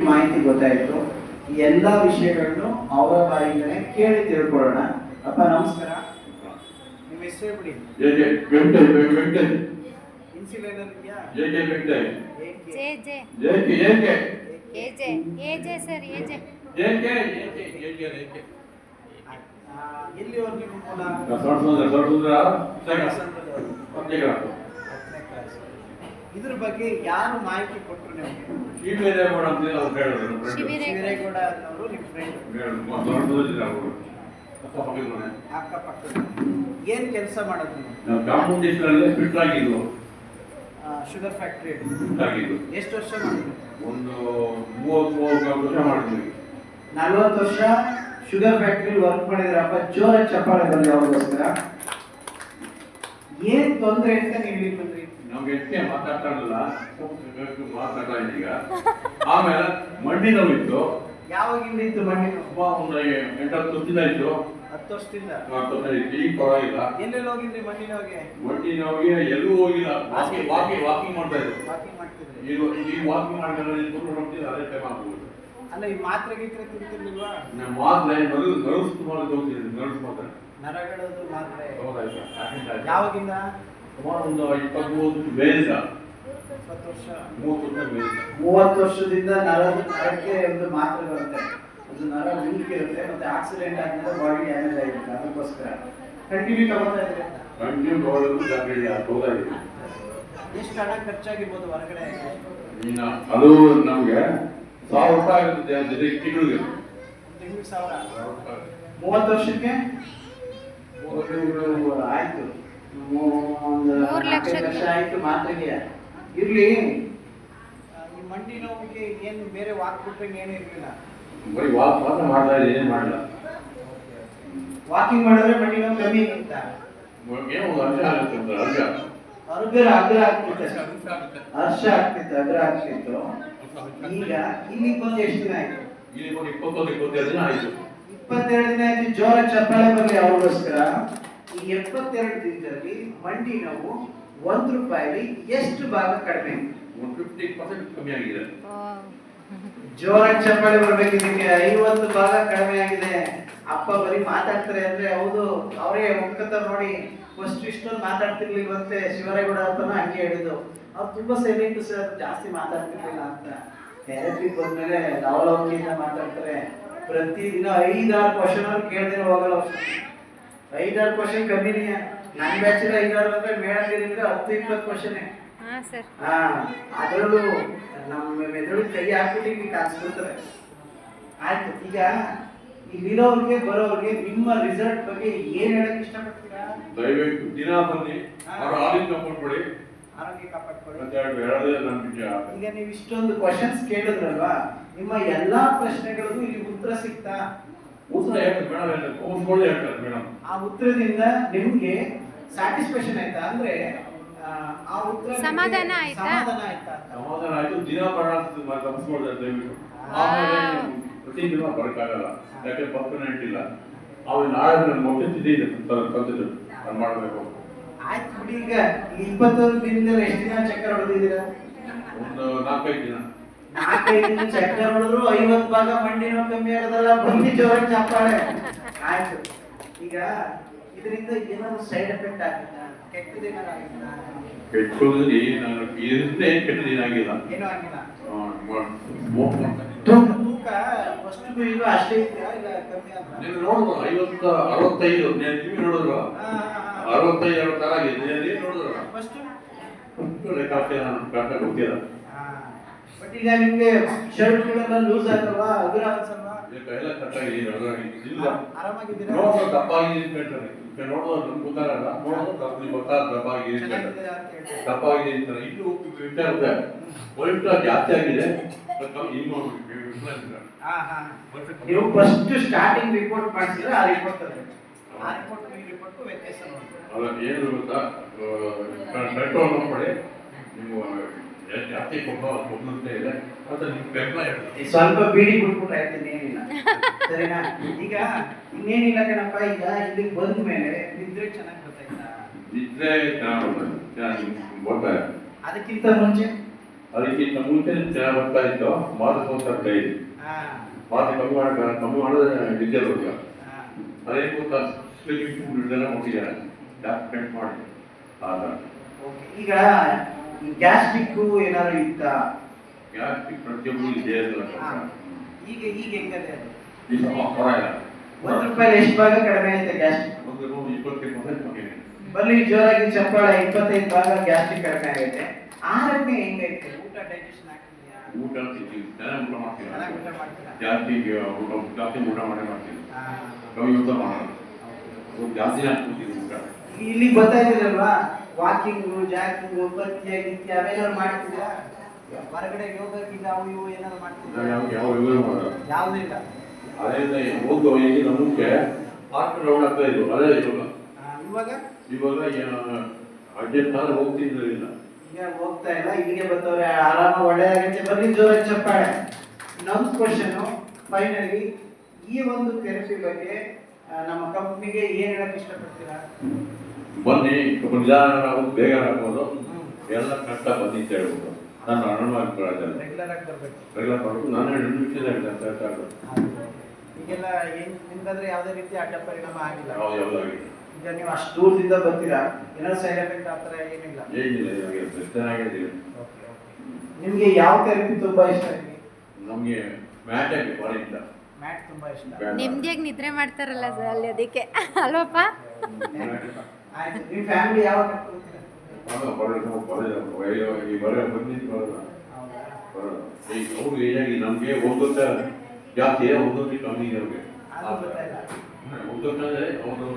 ಮಾಹಿತಿ ಗೊತ್ತಾಯ್ತು. ಈ ಎಲ್ಲ ವಿಷಯಗಳನ್ನು ಅವರ ಬಾರಿಯಿಂದಲೇ ಕೇಳಿ ತಿಳ್ಕೊಳ್ಳೋಣ. ಅಪ್ಪ ನಮಸ್ಕಾರ. ನಿಮ್ಮ ಹೆಸರು ಬಿಡಿ J J Venkatesh Venkatesh insulin ಇದೆಯಾ ಜೆ ಜೆ ವೆಂಕಟೇಶ್ ಏಕೆ? J J. J K A K. A J A J sir A J. J K A K A K A K. ಆ, ಎಲ್ಲಿವರೆಗೆ ನಿಮ್ಮ ಮೂಲ? ಸರ್ಸುಂದ್ರ ಸರ್ಸುಂದ್ರ ಸಂಘದವರು. ಪತ್ರಿಕಾ ಹತ್ತನೇ ಕ್ಲಾಸ್. ಇದ್ರ ಬಗ್ಗೆ ಯಾರು ಮಾಹಿತಿ ಕೊಟ್ಟರು ನಿಮಗೆ? ಅಂತ ಅವ್ರು ಹೇಳಿದ್ರು ನಮ್ಮ ಅನ್ನೋರು ಫ್ರೆಂಡ್. ಅಕ್ಕಪಕ್ಕದ ಏನ್ ಕೆಲಸ ಮಾಡೋದು ನೀವು? ನಾವು ಚಾಮುಂಡೇಶ್ವರಲ್ಲಿ ಫಿಟ್ ಶುಗರ್ ಫ್ಯಾಕ್ಟ್ರಿ. ಫಿಟ್ ಎಷ್ಟು ವರ್ಷ ಮಾಡಿದ್ರು ಒಂದು ಮೂವತ್ತು ಮೂವತ್ತು ವರ್ಷ ಮಾಡಿದ್ವಿ. ನಲ್ವತ್ತು ವರ್ಷ ಶುಗರ್ ಫ್ಯಾಕ್ಟ್ರಿ ವರ್ಕ್ ಮಾಡಿದ್ರಪ್ಪ ಜೋರ ಚಪ್ಪಾಳೆ ಬಂದ್ರೆ ಅವ್ರಿಗೋಸ್ಕರ. ಏನ್ ತೊಂದ್ರೆ ಅಂತ ನೀವು ಇಲ್ಲಿ ಬಂದ್ರಿ ನಮ್ಗೆ ಹೆಚ್ಚೆ ಮಾತಾಡ್ತಾರಲ್ಲ. ಮಾತಾಡ್ತಾ ಈಗ ಆಮೇಲೆ ಮಂಡಿ ನೋವಿತ್ತು ಯಾವಾಗಿಂದ ಇತ್ತು ಮಣ್ಣಿನ ನೋವು? ಅಪ್ಪ ಒಂದು ಎಂಟತ್ತು ದಿನ ಇತ್ತು. ಹತ್ತು ವರ್ಷದಿಂದ? ತೊಂದರೆ ಇತ್ತು. ಈಗ ಪರವಾಗಿಲ್ಲ. ಎಲ್ಲೆಲ್ಲಿ ಹೋಗಿದ್ರಿ ಮಣ್ಣಿ ನೋವಿಗೆ ಮಂಡಿ ನೋವಿಗೆ ಎಲ್ಲೂ ಹೋಗಿಲ್ಲ. ವಾಕಿಂಗ್ ವಾಕಿಂಗ್ ವಾಕಿಂಗ್ ಮಾಡ್ತಾ ಇದ್ರು. ವಾಕಿಂಗ್ ಮಾಡ್ತಿದ್ರು? ಈಗ ಈಗ ವಾಕಿಂಗ್ ಮಾಡಿದ್ರೆ ಕುತ್ಕೊಂಡು ಹೋಗ್ತಿದ್ದೆ ಅದೇ ಟೈಮ್ ಆಗ್ಬೋದು. ಅಲ್ಲ ಈ ಮಾತ್ರೆ ಗೀತ್ರೆ ತಿಂತಿರ್ಲಿಲ್ವಾ? ನಮ್ಮ ಮಾತ್ರ ನರ್ಸ್ ನರ್ಸ್ ಮಾಡಿ ಹೋಗ್ತಿದ್ದೆ ನರ್ಸ್ ಮಾತ್ರ. ನರಗಳದು ಮಾತ್ರೆ. ಯಾವಾಗಿಂದ? ಸುಮಾರು ಒಂದು ಇಪ್ಪತ್ತು ವರ್ಷ ಮೂವತ್ತು ವರ್ಷದಿಂದ ನರದ ನರಕ್ಕೆ ಒಂದು ಮಾತ್ರೆ ಬರುತ್ತೆ. ಅದು ನರ ಇರುತ್ತೆ ಮತ್ತೆ ಆಕ್ಸಿಡೆಂಟ್ ಆದ್ಮೇಲೆ ಬಾಡಿ ಡ್ಯಾಮೇಜ್ ಆಗಿರುತ್ತೆ. ಅದಕ್ಕೋಸ್ಕರ. ಕಂಟಿನ್ಯೂ ತಗೋತಾ ಇದ್ರೆ ಕಂಟಿನ್ಯೂ ಜಾಗ್ರತೆ ಹೌದಾಯ್ತು ಎಷ್ಟು ಹಣ ಖರ್ಚಾಗಿರ್ಬೋದು ಹೊರಗಡೆ? ಇನ್ನು ಅದು ನಮಗೆ ಸಾವಿರ ರೂಪಾಯಿ ಆಗುತ್ತೆ ತಿಂಗಳಿಗೆ. ತಿಂಗಳಿಗೆ ಸಾವಿರ. ಮೂವತ್ತು ವರ್ಷಕ್ಕೆ? ಮೂವತ್ತು. ಆಯ್ತು. ಒಂದು ನಾಲ್ಕೈದು ಲಕ್ಷಕ್ಕೆ. ವರ್ಷ ಆಯ್ತು ಮಾತ್ರೆಗೆ ಇರ್ಲಿ. ಈ ಮಂಡಿ ನೋವಿಗೆ ಏನು ಬೇರೆ ವಾಕ್ ಬಿಟ್ರೆ ಏನು ಇರಲಿಲ್ಲ? ಬರೀ ವಾಕ್ ಮಾತ್ರ ಮಾಡ್ತಾ ಇದ್ದೀನಿ ಏನು ಮಾಡಲ್ಲ ವಾಕಿಂಗ್ ಮಾಡಿದ್ರೆ ಮಂಡಿ ನೋವು ಕಮ್ಮಿ ಅಂತ ಏನು ಒಂದು ವರ್ಷ ಆಗುತ್ತೆ ಒಂದು ಅರ್ಜ ಅರ್ಗರ ಅಗ್ರ ಆಗ್ತಿತ್ತು. ಹರ್ಷ ಆಗ್ತಿತ್ತು ಅಗ್ರ ಆಗ್ತಿತ್ತು. ಈಗ ಇಲ್ಲಿ ಬಂದು ಎಷ್ಟು ದಿನ ಆಯ್ತು? ಇಲ್ಲಿ ಬಂದು ಇಪ್ಪತ್ತೊಂದು ಇಪ್ಪತ್ತೆರಡು ದಿನ ಆಯಿತು. ಇಪ್ಪತ್ತೆರಡು ದಿನ ಆಯ್ತು ಜೋರ ಚಪ್ಪಾಳೆ ಬರಲಿ ಅವ್ರಿಗೋಸ್ಕರ. ಈ ಎಪ್ಪತ್ತೆರಡು ದಿನದಲ್ಲಿ ಮಂಡಿ ನೋವು ಒಂದು ರೂಪಾಯಿ ಎಷ್ಟು ಭಾಗ ಕಡಿಮೆ? ಫಿಫ್ಟಿ ಪರ್ಸೆಂಟ್ ಕಮ್ಮಿ ಆಗಿದೆ. ಓ ಜೋರ ಚಪ್ಪಾಳೆ ಬರ್ಬೇಕು ಇದಕ್ಕೆ. ಐವತ್ತು ಭಾಗ ಕಡಿಮೆ ಆಗಿದೆ. ಅಪ್ಪ ಬರೀ ಮಾತಾಡ್ತಾರೆ ಅಂದ್ರೆ ಹೌದು ಅವರೇ ಮುಖತ ನೋಡಿ. ಫಸ್ಟ್ ಇಷ್ಟೊಂದು ಮಾತಾಡ್ತಿರ್ಲಿಲ್ವಂತೆ ಶಿವರೇಗೌಡ ಅಂತನೂ ಹಂಗೆ ಹೇಳಿದ್ರು ಅವ್ರು ತುಂಬಾ ಸೈಲೆಂಟ್ ಸರ್ ಜಾಸ್ತಿ ಮಾತಾಡ್ತಿರ್ಲಿಲ್ಲ ಅಂತ. ಥೆರಪಿ ಬಂದ್ಮೇಲೆ ಲವಲವಿಕೆಯಿಂದ ಮಾತಾಡ್ತಾರೆ. ಪ್ರತಿದಿನ ಐದಾರು ಕ್ವಶನ್ ಅವ್ರು ಕೇಳ್ದಿರೋ ಹೋಗಲ್ಲ ಐದಾರು ಕ್ವಶನ್ ಕಮ್ಮಿನೇ. ನನ್ನ ಬ್ಯಾಚಲ್ಲಿ ಐದಾರು ಅಂದ್ರೆ ಮೇಡಮ್ ಹತ್ತು ಇಪ್ಪತ್ತು ಕ್ವಶನ್ ಹಾಂ ಅದರಲ್ಲೂ ನಮ್ಮ ಮೆದುಳು ಕೈ ಹಾಕ್ಬಿಟ್ಟು ಈಗ ಕಾಣಿಸ್ಬಿಡ್ತಾರೆ. ಆಯ್ತು ಈಗ ಇಲ್ಲಿರೋರ್ಗೆ ಬರೋರ್ಗೆ ನಿಮ್ಮ ರಿಸಲ್ಟ್ ಬಗ್ಗೆ ಏನ್ ಹೇಳಕ್ ಇಷ್ಟಪಡ್ತೀರಾ? ದಯವಿಟ್ಟು ದಿನ ಬನ್ನಿ. ಅವ್ರ ಆರೋಗ್ಯ ಕಾಪಾಡ್ಕೊಳ್ಳಿ. ಈಗ ನೀವು ಇಷ್ಟೊಂದು ಕ್ವಶನ್ಸ್ ಕೇಳಿದ್ರಲ್ವಾ ನಿಮ್ಮ ಎಲ್ಲಾ ಪ್ರಶ್ನೆಗಳಿಗೂ ಇಲ್ಲಿ ಉತ್ತರ ಸಿಗ್ತಾ ಉತ್ತರ ಹೇಳ್ತಾರೆ ಮೇಡಮ್ ಹೇಳ್ತಾರೆ. ಕೂತ್ಕೊಳ್ಳಿ ಹೇಳ್ತಾರೆ ಮೇಡಮ್ ಆ ಉತ್ತರದಿಂದ ನಿಮ್ಗೆ ಸ್ಯಾಟಿಸ್ಫ್ಯಾಕ್ಷನ್ ಆಯ್ತಾ? ಅಂದ್ರೆ ಆ, ಉತ್ತರ ಸಮಾಧಾನ ಆಯ್ತಾ? ಸಮಾಧಾನ ಆಯ್ತಾ ಸಮಾಧಾನ ಆಯ್ತು. ದಿನ ಬರೋಣ ತಪ್ಪಿಸ್ಕೊಳ್ತಾರೆ ದಯವಿಟ್ಟು ಆಮೇಲೆ ಪ್ರತಿ ದಿನ ಬರೋಕ್ಕಾಗಲ್ಲ. ಯಾಕೆ ಪರ್ಮನೆಂಟ್ ಇಲ್ಲ. ಅವ್ರು ನಾಳೆ ನನ್ನ ಮೊಟ್ಟೆ ತಿದ್ದಿ ಇದೆ. ತಂದಿದ್ದು ನಾನು ಮಾಡಬೇಕು ಆಯ್ತು ಈಗ. ಇಪ್ಪತ್ತೊಂದು ದಿನದಲ್ಲಿ ಎಷ್ಟು ದಿನ ಚಕ್ಕರ್ ಹೊಡೆದಿದ್ದೀರಾ? ಒಂದು ನಾಲ್ಕೈದು ದಿನ. ನಾಲ್ಕೈದು ದಿನ ನೋಡಿದ್ರು ಹೊಡೆದ್ರು ಐವತ್ತು ಭಾಗ ಮಂಡಿ ನೋವು ಕಮ್ಮಿ ಆಗದಲ್ಲ ಬಂದಿ ಜೋರ ಚಪ್ಪಾಳೆ ಆಯ್ತು. ಈಗ ಇದರಿಂದ ಏನಾದ್ರು ಸೈಡ್ ಎಫೆಕ್ಟ್ ಆಗುತ್ತಾ? ಕೆಟ್ಟದೇನಾದ್ರು ಆಗಿತ್ತಾ? ಕೆಟ್ಟೋದ್ರೆ ನಾನು ಇದನ್ನೇ ಕೆಟ್ಟದೇನಾಗಿಲ್ಲ ಏನೂ ಆಗಿಲ್ಲ. ತೂಕ ಫಸ್ಟ್ ಈಗ ಅಷ್ಟೇ ಇದೆಯಾ? ಇಲ್ಲ ಕಮ್ಮಿ ಆದ್ರಾ? ನೋಡಿದ್ರು ಐವತ್ತು ಅರವತ್ತೈದು. ಟಿವಿ ನೋಡಿದ್ರು. ಅರವತ್ತೈದು ಅರವತ್ತಾರು ಆಗಿದೆ. ನೋಡಿದ್ರು? First? ಲೆಕ್ಕಾಚಾರ ನಾನು ಕರೆಕ್ಟಾಗಿ ಗೊತ್ತಿಲ್ಲ. ಬಟ್ ಈಗ ನಿಮ್ಗೆ ಶರ್ಟ್ಗಳೆಲ್ಲ ಲೂಸ್ ಆಗ್ತವಾ ಅದರ ಅನ್ಸಲ್ವಾ? ಎಲ್ಲ ಕರೆಕ್ಟಾಗಿ ಇಲ್ಲ. ಆರಾಮಾಗಿದ್ದೀರಾ? ನೋಡೋದು ಹೇಳ್ತಾರೆ. ಈಗ ನೋಡೋದು ನಮ್ಗೆ ಗೊತ್ತಾಗಲ್ಲ. ನೋಡೋದು ದಪ್ಪ ಗೊತ್ತಾಗ ವಿಚಾರ ಇದೆ ವೈಟ್ ಜಾಸ್ತಿ ಆಗಿದೆ. ಇನ್ನು. ನೀವು ಫಸ್ಟ್ ಸ್ಟಾರ್ಟಿಂಗ್ ರಿಪೋರ್ಟ್ ಮಾಡಿಸಿದ್ರೆ ಆ ರಿಪೋರ್ಟ್ ತರಬೇಕು ಆ ರಿಪೋರ್ಟ್ ಈ ರಿಪೋರ್ಟ್ ವ್ಯತ್ಯಾಸ ಅಲ್ಲ ಏನು ಗೊತ್ತಾ? ಪೆಟ್ರೋಲ್ ಮಾಡಿ ನೀವು ಜಾಸ್ತಿ ಕೊಬ್ಬ ಕೊಬ್ಬಂತೆ ಇದೆ. ಬೆಂಬಲ ಇರ್ತದೆ ಸ್ವಲ್ಪ ಬೀಡಿ ಬಿಟ್ಬಿಟ್ರೆ ಆಯ್ತು ಇನ್ನೇನಿಲ್ಲ. ಸರಿನಾ? ಈಗ ಇನ್ನೇನಿಲ್ಲ ಕಣಪ್ಪ ಈಗ ಇಲ್ಲಿಗೆ ಬಂದ ಮೇಲೆ ನಿದ್ರೆ ಚೆನ್ನಾಗಿ ಗೊತ್ತಾಯ್ತಾ ನಿದ್ರೆ ಅದಕ್ಕಿಂತ ಮುಂಚೆ? ಅದಕ್ಕಿಂತ ಮುಂಚೆ ಚೆನ್ನಾಗಿ ಬರ್ತಾ ಇತ್ತು. ಮಾದಕೋಸ್ಕರ ಡೈರಿ ಹಾ. ಮಾದ ಕಮ್ಮಿ ಮಾಡ ಕಮ್ಮಿ ಮಾಡೋದು ನಿದ್ದೆ ಹೋಗ ಅದೇ ಗೊತ್ತ ಸ್ಲೀಪಿಂಗ್ ಫುಡ್ ಇದೆಲ್ಲ ಕೊಟ್ಟಿದ್ದಾರೆ ಡಾಕ್ಯುಮೆಂಟ್ ಮಾಡಿ ಆ ಓಕೆ ಈಗ ಗ್ಯಾಸ್ಟ್ರಿಕ್ ಏನಾದ್ರು ಇತ್ತ? ಗ್ಯಾಸ್ಟ್ರಿಕ್ ಪ್ರತಿಯೊಬ್ಬರು ಇದೆ ಈಗ ಈಗ ಹೆಂಗದೆ ಒಂದು ರೂಪಾಯಿ ಎಷ್ಟು ಭಾಗ ಕಡಿಮೆ ಐತೆ ಗ್ಯಾಸ್ಟ್ರಿಕ್ ಬರ್ಲಿ ಜೋರಾಗಿ ಚಪ್ಪಾಳೆ ಇಪ್ಪತ್ತೈದು ಭಾಗ ಗ್ಯಾಸ್ಟ್ರಿಕ್ ಕಡಿಮೆ ಆಗೈತೆ ಆರೋಗ್ಯ ಹೆಂಗೈತೆ ಊಟ ಡೈಜೆಷನ್ ಆಗ್ತಿದ್ಯಾ? ಊಟ ತಿಂತೀವಿ. ಊಟ ಮಾಡ್ತೀವಿ. ಜಾಸ್ತಿ ಊಟ ಜಾಸ್ತಿ ಊಟ ಮಾಡೇ ಮಾಡ್ತೀವಿ. ಕಮ್ಮಿ ಊಟ ಮಾಡೋದು. ಜಾಸ್ತಿ ಹಾಕ್ಬಿಡ್ತೀವಿ ಊಟ. ಇಲ್ಲಿ ಬರ್ತಾ ಇದ್ದೀರಲ್ವಾ? ವಾಕಿಂಗು ಜಾಗಿಂಗು ಪತ್ಯ ಗಿತ್ಯ ಅವೆಲ್ಲ ಮಾಡ್ತಿದ್ರಾ ಹೊರಗಡೆ ಯೋಗಕ್ಕಿಂತ ಅವು ಇವು ಏನಾದ್ರು ಮಾಡ್ತಿದ್ರು ಯಾವುದೂ ಇಲ್ಲ. ಅದೇ ಹೋಗುವ ಈಗಿನ ಮುಂಚೆ ಆರು ರೌಂಡ್ ಆಗ್ತಾ ಅದೇ ಇವಾಗ. ಇವಾಗ? ಇವಾಗ ಅರ್ಜೆಂಟ್ ಆದ್ರೆ ಇಲ್ಲ. ಈಗ ಹೋಗ್ತಾ ಇಲ್ಲ ಇಲ್ಲಿಗೆ ಬರ್ತವ್ರೆ ಆರಾಮ ಒಳ್ಳೆಯದಾಗೈತೆ ಬರ್ಲಿ ಜೋರಾಗಿ ಚಪ್ಪಾಳೆ. ಇನ್ನೊಂದು ಕ್ವಶನ್ ಫೈನಲಿ ಈ ಒಂದು ಥೆರಪಿ ಬಗ್ಗೆ ನಮ್ಮ ಕಂಪ್ನಿಗೆ ಏನ್ ಹೇಳಕ್ ಇಷ್ಟಪಡ್ತೀರಾ? ಬನ್ನಿ ಸ್ವಲ್ಪ ನಿಧಾನ ಆಗೋದು ಬೇಗ ಆಗ್ಬೋದು ಎಲ್ಲ ಕಷ್ಟ ಬನ್ನಿ ಅಂತ ಹೇಳ್ಬೋದು. ನಾನು ಅನುಮಾನ ಬರೋದಲ್ಲ ರೆಗ್ಯುಲರ್ ನಾನು ಎರಡು ಕಷ್ಟ ಆಗೋದು ಈಗೆಲ್ಲ ಏನ್ ಯಾವುದೇ ರೀತಿ ಅಡ್ಡ ಪರಿಣಾಮ ಆಗಿಲ್ಲ. ಈಗ ನೀವು ಅಷ್ಟು ದೂರದಿಂದ ಬರ್ತೀರಾ? ಏನಾದ್ರು ಸೈಡ್ ಎಫೆಕ್ಟ್ ಆ ಥರ ಏನಿಲ್ಲ. ಏನಿಲ್ಲ ಇವಾಗ ಚೆನ್ನಾಗಿದೆ ನಿಮ್ಗೆ ಯಾವ ಥೆರಪಿ ತುಂಬಾ ಇಷ್ಟ ನಮಗೆ? ಮ್ಯಾಟ್ ಆಗಿ ಭಾಳ ಇಷ್ಟ. ಮ್ಯಾಟ್ ತುಂಬಾ ಇಷ್ಟ. ನೆಮ್ಮದಿಯಾಗಿ ನಿದ್ರೆ ಮಾಡ್ತಾರಲ್ಲ ಸರ್ ಅಲ್ಲಿ ಅದಕ್ಕೆ. ಅಲ್ವಪ್ಪ? ಆಯ್ತು ನಿಮ್ಮ ಫ್ಯಾಮಿಲಿ ಯಾವಾಗ ಕರ್ಕೊಳ್ತೀರಾ ಈ ಬರ ಬಂದಿದ್ದು ಬರಲ್ಲ ಹೌದಾ ಬರಲ್ಲ ಈಗ ಅವ್ರು ಏನಾಗಿ ನಮಗೆ ಒಂದೊತ್ತ ಜಾಸ್ತಿ ಒಂದೊಂದು ಕಮ್ಮಿ ಇದೆ ಅವ್ರಿಗೆ ಅದು ಗೊತ್ತಾಯಿಲ್ಲ ಒಂದೊತ್ತಂದ್ರೆ ಅವರು